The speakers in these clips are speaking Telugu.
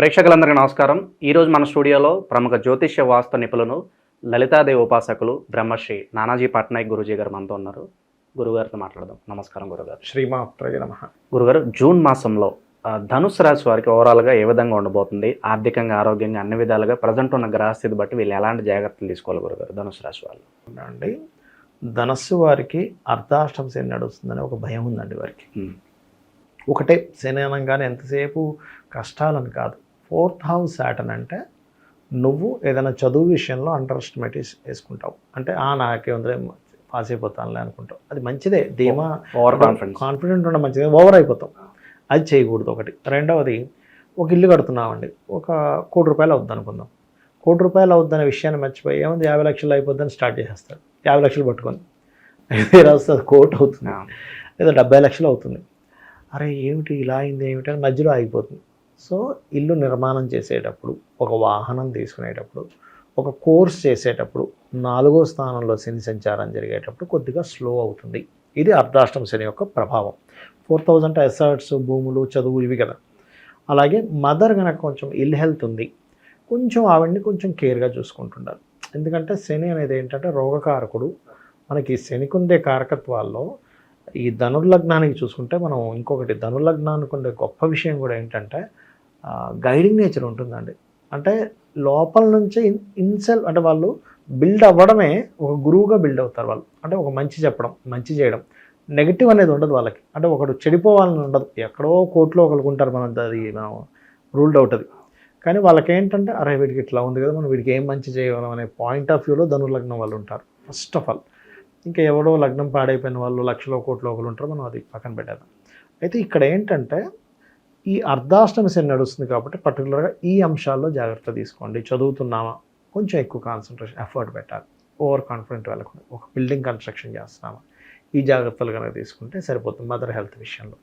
ప్రేక్షకులందరికీ నమస్కారం. ఈరోజు మన స్టూడియోలో ప్రముఖ జ్యోతిష్య వాస్తు నిపుణులు లలితాదేవి ఉపాసకులు బ్రహ్మశ్రీ నానాజీ పట్నాయక్ గురుజీ గారు మనతో ఉన్నారు. గురుగారితో మాట్లాడదాం. నమస్కారం గురుగారు. శ్రీమాత్రయ నమ. గురుగారు జూన్ మాసంలో ధనుసు రాశి వారికి ఓవరాల్గా ఏ విధంగా ఉండబోతుంది? ఆర్థికంగా ఆరోగ్యంగా అన్ని విధాలుగా ప్రజెంట్ ఉన్న గ్రహస్థితి బట్టి వీళ్ళు ఎలాంటి జాగ్రత్తలు తీసుకోవాలి గురుగారు ధనుసు రాశి వాళ్ళు? అండి ధనస్సు వారికి అర్ధాష్టం శని నడుస్తుందని ఒక భయం ఉందండి వారికి. ఒకటే శని అనగానే ఎంతసేపు కష్టాలని కాదు. ఫోర్త్ హౌస్ సాటన్ అంటే నువ్వు ఏదైనా చదువు విషయంలో అండర్ ఎస్టిమేట్ వేసుకుంటావు. అంటే ఆ నాకే ఉందిలే పాస్ అయిపోతానులే అనుకుంటావు. అది మంచిదే. ధీమా ఓవర్ కాన్ఫిడెన్స్ కాన్ఫిడెంట్ ఉండడం మంచిది. ఓవర్ అయిపోతాం అది చేయకూడదు ఒకటి. రెండవది ఒక ఇల్లు కడుతున్నామండి. ఒక కోటి రూపాయలు అవుద్ది అనుకుందాం. కోటి రూపాయలు అవుద్దనే విషయాన్ని మర్చిపోయి ఏముంది యాభై లక్షలు అయిపోద్దని స్టార్ట్ చేసేస్తాడు. యాభై లక్షలు పట్టుకొని. వస్తుంది కోటి అవుతుంది. లేదా డెబ్బై లక్షలు అవుతుంది. అరే ఏమిటి ఇలా అయింది ఏమిటి అని మధ్యలో ఆగిపోతుంది. సో ఇల్లు నిర్మాణం చేసేటప్పుడు ఒక వాహనం తీసుకునేటప్పుడు ఒక కోర్స్ చేసేటప్పుడు నాలుగో స్థానంలో శని సంచారం జరిగేటప్పుడు కొద్దిగా స్లో అవుతుంది. ఇది అర్ధాష్టం శని యొక్క ప్రభావం. ఫోర్ థౌజండ్ ఎసర్ట్స్ భూములు చదువు ఇవి కదా. అలాగే మదర్ కనుక కొంచెం ఇల్ హెల్త్ ఉంది కొంచెం ఆవిడ్ని కొంచెం కేర్గా చూసుకుంటుండాలి. ఎందుకంటే శని అనేది ఏంటంటే రోగకారకుడు. మనకి శనికి ఉండే కారకత్వాల్లో ఈ ధనుర్లగ్నానికి చూసుకుంటే మనం ఇంకొకటి ధనుర్లగ్నానికి ఉండే గొప్ప విషయం కూడా ఏంటంటే గైడింగ్ నేచర్ ఉంటుందండి. అంటే లోపల నుంచే ఇన్సెల్ అంటే వాళ్ళు బిల్డ్ అవ్వడమే ఒక గురువుగా బిల్డ్ అవుతారు వాళ్ళు. అంటే ఒక మంచి చెప్పడం మంచి చేయడం. నెగిటివ్ అనేది ఉండదు వాళ్ళకి. అంటే ఒకడు చెడిపోవాలని ఉండదు. ఎక్కడో కోర్టులో ఒకరికి ఉంటారు మనం అది మనం రూల్డ్ అవుట్ అది. కానీ వాళ్ళకి ఏంటంటే అరే వీడికి ఇట్లా ఉంది కదా మనం వీడికి ఏం మంచి చేయగలం అనే పాయింట్ ఆఫ్ వ్యూలో ధనుర్లగ్నం వాళ్ళు ఉంటారు ఫస్ట్ ఆఫ్ ఆల్ ఇంకా ఎవడో లగ్నం పాడైపోయిన వాళ్ళు లక్షలో కోట్లో ఒకరు ఉంటారు మనం అది పక్కన పెట్టేదాం అయితే ఇక్కడ ఏంటంటే ఈ అర్ధాష్టమ శని నడుస్తుంది కాబట్టి పర్టికులర్గా ఈ అంశాల్లో జాగ్రత్త తీసుకోండి. చదువుతున్నామా? కొంచెం ఎక్కువ కాన్సన్ట్రేషన్ ఎఫర్ట్ పెట్టాలి. ఓవర్ కాన్ఫిడెంట్ వెళ్ళకుండా ఒక బిల్డింగ్ కన్స్ట్రక్షన్ చేస్తున్నామా? ఈ జాగ్రత్తలు కనుక తీసుకుంటే సరిపోతుంది మదర్ హెల్త్ విషయంలో.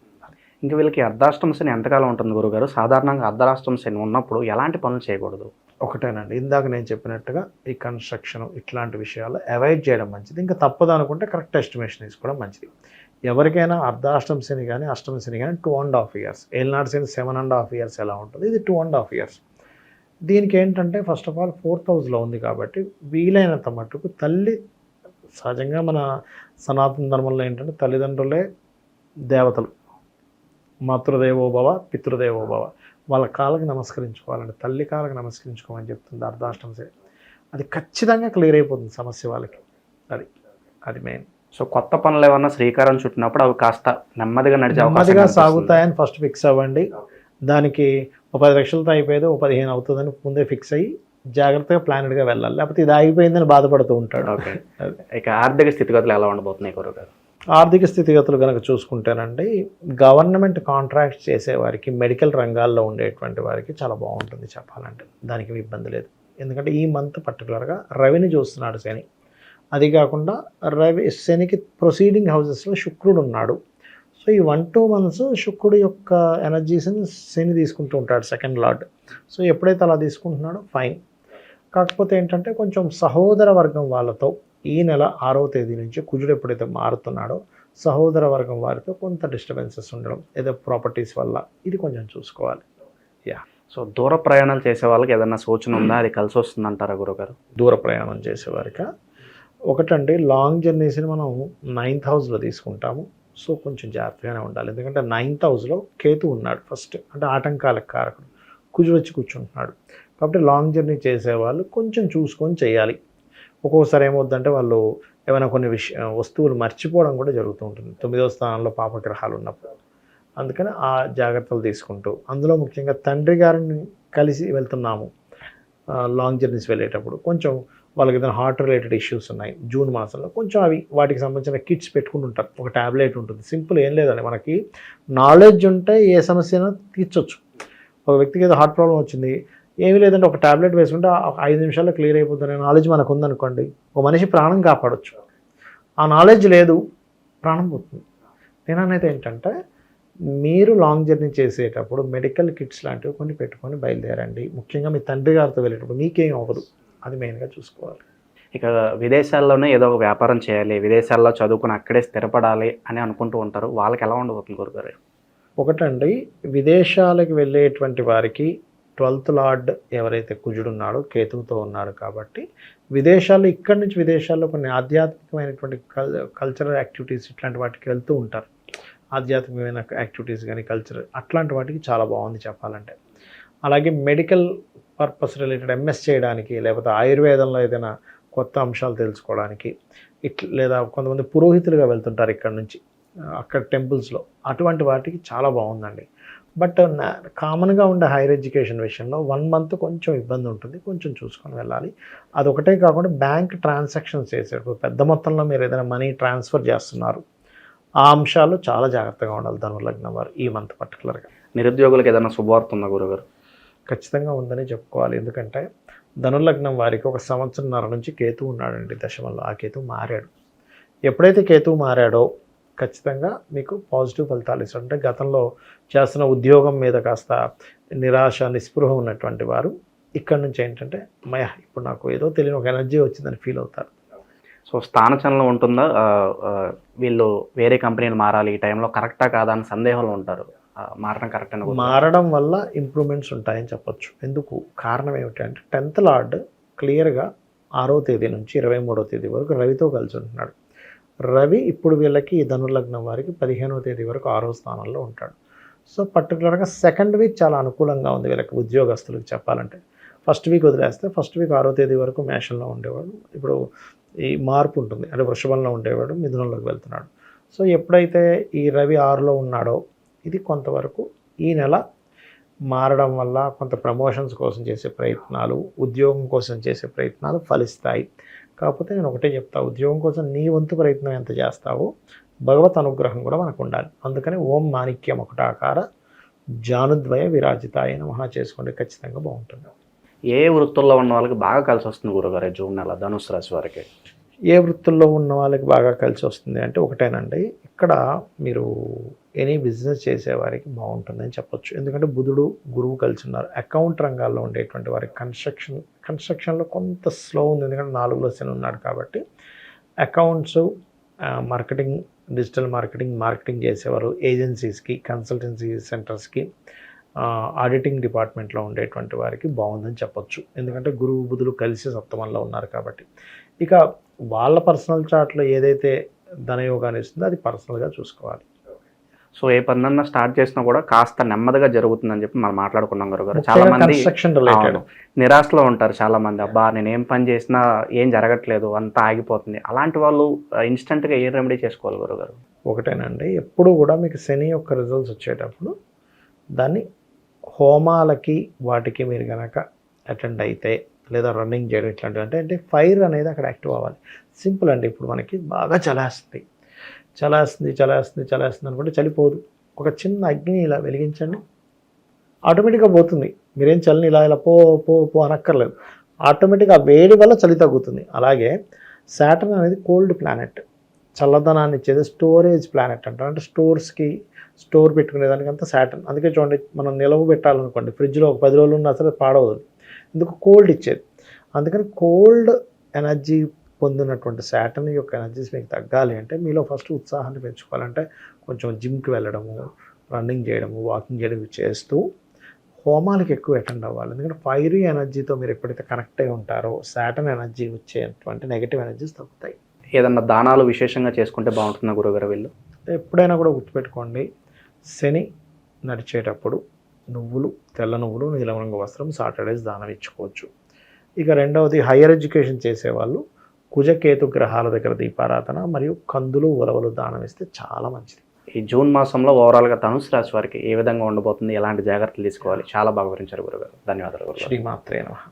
ఇంకా వీళ్ళకి అర్ధాష్టమ శని ఎంతకాలం ఉంటుంది గురుగారు? సాధారణంగా అర్ధాష్టమ శని ఉన్నప్పుడు ఎలాంటి పనులు చేయకూడదు? ఒకటేనండి. ఇందాక నేను చెప్పినట్టుగా ఈ కన్స్ట్రక్షన్ ఇట్లాంటి విషయాలు అవాయిడ్ చేయడం మంచిది. ఇంకా తప్పదు అనుకుంటే కరెక్ట్ ఎస్టిమేషన్ తీసుకోవడం మంచిది. ఎవరికైనా అర్ధాష్టమ శని కానీ అష్టమ శని కానీ two and half years ఏళ్ళనాటి Shani seven and half years ఎలా ఉంటుంది? ఇది టూ అండ్ హాఫ్ ఇయర్స్ దీనికి ఏంటంటే ఫస్ట్ ఆఫ్ ఆల్ ఫోర్త్ హౌస్లో ఉంది కాబట్టి వీలైనంత మట్టుకు తల్లి సహజంగా మన సనాతన ధర్మంలో ఏంటంటే తల్లిదండ్రులే దేవతలు. మాతృదేవోభవ పితృదేవోభవ. వాళ్ళ కాళ్ళకి నమస్కరించుకోవాలండి. తల్లి కాళ్ళకి నమస్కరించుకోమని చెప్తుంది అర్ధాష్టం అది ఖచ్చితంగా క్లియర్ అయిపోతుంది సమస్య వాళ్ళకి. అది అది మెయిన్ సో కొత్త పనులు ఏమన్నా శ్రీకారం చుట్టినప్పుడు అవి కాస్త నెమ్మదిగా నడిచే నెమ్మదిగా. సాగుతాయని ఫస్ట్ ఫిక్స్ అవ్వండి. దానికి ఒక పది లక్షలతో అయిపోయేది ఒక పదిహేను అవుతుందని ముందే ఫిక్స్ అయ్యి జాగ్రత్తగా ప్లానెడ్గా వెళ్ళాలి. లేకపోతే ఇది ఆగిపోయిందని బాధపడుతూ ఉంటాడు. ఇక ఆర్థిక స్థితిగతులు ఎలా ఉండబోతున్నాయి గురుగారు ఆర్థిక స్థితిగతులు కనుక చూసుకుంటేనండి గవర్నమెంట్ కాంట్రాక్ట్స్ చేసేవారికి మెడికల్ రంగాల్లో ఉండేటువంటి వారికి చాలా బాగుంటుంది చెప్పాలంటే. దానికి ఇబ్బంది లేదు. ఎందుకంటే ఈ మంత్ పర్టికులర్గా రవిని చూస్తున్నాడు శని. అది కాకుండా రవి శనికి ప్రొసీడింగ్ హౌసెస్లో శుక్రుడు ఉన్నాడు. సో ఈ వన్ టూ మంత్స్ శుక్రుడు యొక్క ఎనర్జీస్ని శని తీసుకుంటూ ఉంటాడు సెకండ్ లార్డ్ సో ఎప్పుడైతే అలా తీసుకుంటున్నాడో ఫైన్ కాకపోతే ఏంటంటే కొంచెం సహోదర వర్గం వాళ్ళతో ఈ నెల ఆరో తేదీ నుంచి కుజుడు ఎప్పుడైతే మారుతున్నాడో సహోదర వర్గం వారితో కొంత డిస్టర్బెన్సెస్ ఉండడం ఏదో ప్రాపర్టీస్ వల్ల ఇది కొంచెం చూసుకోవాలి. సో దూర ప్రయాణాలు చేసే వాళ్ళకి ఏదైనా సూచన ఉందా? అది కలిసి వస్తుంది అంటారా గురుగారు? దూర ప్రయాణం చేసేవారిక ఒకటండి లాంగ్ జర్నీస్ని మనం నైన్త్ హౌస్లో తీసుకుంటాము. సో కొంచెం జాగ్రత్తగానే ఉండాలి. ఎందుకంటే నైన్త్ హౌస్లో కేతు ఉన్నాడు ఫస్ట్ అంటే ఆటంకాలకు కారకుడు. కుజు వచ్చి కూర్చుంటున్నాడు. కాబట్టి లాంగ్ జర్నీ చేసేవాళ్ళు కొంచెం చూసుకొని చేయాలి. ఒక్కొక్కసారి ఏమవుద్దంటే వాళ్ళు ఏమైనా కొన్ని విష వస్తువులు మర్చిపోవడం కూడా జరుగుతూ ఉంటుంది. తొమ్మిదవ స్థానంలో పాపగ్రహాలు ఉన్నప్పుడు. అందుకని ఆ జాగ్రత్తలు తీసుకుంటూ అందులో ముఖ్యంగా తండ్రి గారిని కలిసి వెళ్తున్నాము. లాంగ్ జర్నీస్ వెళ్ళేటప్పుడు. కొంచెం వాళ్ళకి ఏదైనా హార్ట్ రిలేటెడ్ ఇష్యూస్ ఉన్నాయి జూన్ మాసంలో కొంచెం అవి వాటికి సంబంధించిన కిట్స్ పెట్టుకుంటుంటారు ఒక ట్యాబ్లెట్ ఉంటుంది. సింపుల్ ఏం లేదండి. మనకి నాలెడ్జ్ ఉంటే ఏ సమస్యను తీర్చొచ్చు. ఒక వ్యక్తికి ఏదో హార్ట్ ప్రాబ్లం వచ్చింది ఏమీ లేదంటే ఒక ట్యాబ్లెట్ వేసుకుంటే ఆ ఐదు నిమిషాల్లో క్లియర్ అయిపోతుంది నాలెడ్జ్ మనకు ఉందనుకోండి ఒక మనిషి ప్రాణం కాపాడొచ్చు. ఆ నాలెడ్జ్ లేదు ప్రాణం పోతుంది. నేను అనేది ఏంటంటే మీరు లాంగ్ జర్నీ చేసేటప్పుడు మెడికల్ కిట్స్ లాంటివి కొన్ని పెట్టుకొని బయలుదేరండి. ముఖ్యంగా మీ తండ్రి గారితో వెళ్ళేటప్పుడు మీకేం అవ్వదు. అది మెయిన్గా చూసుకోవాలి. ఇక విదేశాల్లోనే ఏదో ఒక వ్యాపారం చేయాలి విదేశాల్లో చదువుకుని అక్కడే స్థిరపడాలి అని అనుకుంటూ ఉంటారు. వాళ్ళకి ఎలా ఉండబోతుంది గురుగారు? ఒకటండి విదేశాలకు వెళ్ళేటువంటి వారికి ట్వెల్త్ లార్డ్ ఎవరైతే కుజుడు ఉన్నాడో కేతువుతో ఉన్నాడు కాబట్టి విదేశాల్లో ఇక్కడి నుంచి విదేశాల్లో కొన్ని ఆధ్యాత్మికమైనటువంటి కల్ కల్చరల్ యాక్టివిటీస్ ఇట్లాంటి వాటికి వెళ్తూ ఉంటారు. ఆధ్యాత్మికమైన యాక్టివిటీస్ కానీ కల్చర్ అట్లాంటి వాటికి చాలా బాగుంది చెప్పాలంటే. అలాగే మెడికల్ పర్పస్ రిలేటెడ్ ఎంఎస్ చేయడానికి లేకపోతే ఆయుర్వేదంలో ఏదైనా కొత్త అంశాలు తెలుసుకోవడానికి ఇట్లా లేదా కొంతమంది పురోహితులుగా వెళ్తుంటారు ఇక్కడ నుంచి అక్కడ టెంపుల్స్లో. అటువంటి వాటికి చాలా బాగుందండి. బట్ కామన్గా ఉండే హైయర్ ఎడ్యుకేషన్ విషయంలో వన్ మంత్ కొంచెం ఇబ్బంది ఉంటుంది. కొంచెం చూసుకొని వెళ్ళాలి. అదొకటే కాకుండా బ్యాంక్ ట్రాన్సాక్షన్స్ చేసేటప్పుడు పెద్ద మొత్తంలో మీరు ఏదైనా మనీ ట్రాన్స్ఫర్ చేస్తున్నారు ఆ అంశాలు చాలా జాగ్రత్తగా ఉండాలి ధనుర్లగ్నం వారు ఈ మంత్ పర్టికులర్గా. నిరుద్యోగులకు ఏదైనా శుభవార్త ఉందా గురుగారు? ఖచ్చితంగా ఉందని చెప్పుకోవాలి. ఎందుకంటే ధనుర్లగ్నం వారికి ఒక సంవత్సరంన్నర నుంచి కేతు ఉన్నాడండి దశమంలో. ఆ కేతు మారాడు. ఎప్పుడైతే కేతు మారాడో ఖచ్చితంగా మీకు పాజిటివ్ ఫలితాలు ఇస్తారు. అంటే గతంలో చేస్తున్న ఉద్యోగం మీద కాస్త నిరాశ నిస్పృహ ఉన్నటువంటి వారు ఇక్కడ నుంచి ఏంటంటే మయ ఇప్పుడు నాకు ఏదో తెలియని ఒక ఎనర్జీ వచ్చిందని ఫీల్ అవుతారు. సో స్థానచలనం ఉంటుందా? వీళ్ళు వేరే కంపెనీలు మారాలి ఈ టైంలో కరెక్టా కాదా అని సందేహంలో ఉంటారు. మారడం కరెక్ట్ అని మారడం వల్ల ఇంప్రూవ్మెంట్స్ ఉంటాయని చెప్పొచ్చు. ఎందుకు? కారణం ఏమిటంటే టెన్త్ లార్డ్ క్లియర్గా ఆరో తేదీ నుంచి ఇరవై మూడో తేదీ వరకు రవితో కలిసి ఉంటున్నాడు. రవి ఇప్పుడు వీళ్ళకి ఈ ధనుర్లగ్నం వారికి పదిహేనో తేదీ వరకు ఆరో స్థానంలో ఉంటాడు. సో పర్టికులర్గా సెకండ్ వీక్ చాలా అనుకూలంగా ఉంది వీళ్ళకి ఉద్యోగస్తులకు చెప్పాలంటే. ఫస్ట్ వీక్ వదిలేస్తే ఫస్ట్ వీక్ ఆరో తేదీ వరకు మేషంలో ఉండేవాడు. ఇప్పుడు ఈ మార్పు ఉంటుంది. అంటే వృషభంలో ఉండేవాడు మిథునంలోకి వెళ్తున్నాడు. సో ఎప్పుడైతే ఈ రవి ఆరులో ఉన్నాడో ఇది కొంతవరకు ఈ నెల మారడం వల్ల కొంత ప్రమోషన్స్ కోసం చేసే ప్రయత్నాలు ఉద్యోగం కోసం చేసే ప్రయత్నాలు ఫలిస్తాయి. కాకపోతే నేను ఒకటే చెప్తా ఉద్యోగం కోసం నీ వంతు ప్రయత్నం ఎంత చేస్తావో భగవత్ అనుగ్రహం కూడా మనకు ఉండాలి అందుకని ఓం మాణిక్యం ఒకటాకార జానుద్వయ విరాజితాయ మహా చేసుకోండి ఖచ్చితంగా బాగుంటుంది. ఏ వృత్తుల్లో ఉన్న వాళ్ళకి బాగా కలిసి వస్తుంది గురుగారు జూన్ నెల ధనుసు రాశి వారికి. ఏ వృత్తుల్లో ఉన్న వాళ్ళకి బాగా కలిసి వస్తుంది అంటే ఒకటేనండి. ఇక్కడ మీరు ఎనీ బిజినెస్ చేసేవారికి బాగుంటుందని చెప్పొచ్చు. ఎందుకంటే బుధుడు గురువు కలిసి ఉన్నారు. అకౌంట్ రంగాల్లో ఉండేటువంటి వారికి కన్స్ట్రక్షన్ కన్స్ట్రక్షన్లో కొంత స్లో ఉంది. ఎందుకంటే నాలుగులో శని ఉన్నాడు కాబట్టి accounts marketing digital marketing marketing చేసేవారు. ఏజెన్సీస్కి కన్సల్టెన్సీ సెంటర్స్కి ఆడిటింగ్ డిపార్ట్మెంట్లో ఉండేటువంటి వారికి బాగుందని చెప్పొచ్చు. ఎందుకంటే గురువు బుధులు కలిసి సప్తమంలో ఉన్నారు కాబట్టి. ఇక వాళ్ళ పర్సనల్ చార్ట్లో ఏదైతే ధనయోగాన్ని ఇస్తుందో అది పర్సనల్గా చూసుకోవాలి. సో ఏ పనన్నా స్టార్ట్ చేసినా కూడా కాస్త నెమ్మదిగా జరుగుతుందని చెప్పి మనం మాట్లాడుకున్నాం గురుగారు చాలా మంది. నిరాశలో ఉంటారు చాలా మంది అబ్బా నేను ఏం పని చేసినా ఏం జరగట్లేదు అంతా ఆగిపోతుంది. అలాంటి వాళ్ళు ఇన్స్టెంట్గా ఏ రెమెడీ చేసుకోవాలి గురుగారు ఒకటేనండి ఎప్పుడు కూడా మీకు శని యొక్క రిజల్ట్స్ వచ్చేటప్పుడు దాన్ని హోమాలకి వాటికి మీరు కనుక అటెండ్ అయితే లేదా రన్నింగ్ చేయడం ఇట్లాంటివి అంటే అంటే ఫైర్ అనేది అక్కడ యాక్టివ్ అవ్వాలి. సింపుల్ అండి. ఇప్పుడు మనకి బాగా చలేస్తుంది. చలేస్తుంది చలేస్తుంది చలేస్తుంది అనుకుంటే చలిపోదు. ఒక చిన్న అగ్ని ఇలా వెలిగించండి. ఆటోమేటిక్గా పోతుంది. మీరేం చలిని ఇలా ఇలా పో పో పో అనక్కర్లేదు. ఆటోమేటిక్గా వేడి వల్ల చలి తగ్గుతుంది. అలాగే శాటర్న్ అనేది కోల్డ్ ప్లానెట్ చల్లదనాన్ని ఇచ్చేది స్టోరేజ్ ప్లానెట్ అంటారు. అంటే స్టోర్స్కి స్టోర్ పెట్టుకునేదానికి అంతా శాటర్న్ అందుకే చూడండి మనం నిలవ పెట్టాలనుకోండి ఫ్రిడ్జ్లో ఒక పది రోజులు ఉన్నా సరే పాడవదు ఎందుకు కోల్డ్ ఇచ్చేది? అందుకని కోల్డ్ ఎనర్జీ పొందినటువంటి శాటర్న్ యొక్క ఎనర్జీస్ మీకు తగ్గాలి అంటే మీలో ఫస్ట్ ఉత్సాహాన్ని పెంచుకోవాలంటే కొంచెం జిమ్కి వెళ్ళడము రన్నింగ్ చేయడము వాకింగ్ చేయడం చేస్తూ హోమాలకు ఎక్కువ అటెండ్ అవ్వాలి. ఎందుకంటే ఫైరీ ఎనర్జీతో మీరు ఎప్పుడైతే కనెక్ట్ అయి ఉంటారో శాటర్న్ ఎనర్జీ వచ్చేటువంటి నెగిటివ్ ఎనర్జీస్ తగ్గుతాయి. ఏదన్నా దానాలు విశేషంగా చేసుకుంటే బాగుంటుందా గురుగారు వీళ్ళు? ఎప్పుడైనా కూడా గుర్తుపెట్టుకోండి. శని నడిచేటప్పుడు నువ్వులు తెల్ల నువ్వులు నీలం రంగు వస్త్రం సాటర్డేస్ దానం ఇచ్చుకోవచ్చు. ఇక రెండవది హయ్యర్ ఎడ్యుకేషన్ చేసేవాళ్ళు కుజకేతు గ్రహాల దగ్గర దీపారాధన మరియు కందులు ఉలవలు దానం ఇస్తే చాలా మంచిది. ఈ జూన్ మాసంలో ఓవరాల్గా ధనుసు రాశి వారికి ఏ విధంగా ఉండబోతుంది? ఎలాంటి జాగ్రత్తలు తీసుకోవాలి? చాలా బాగా వివరించారు గురుగారు. ధన్యవాదాలు శ్రీమాత్రే నమః.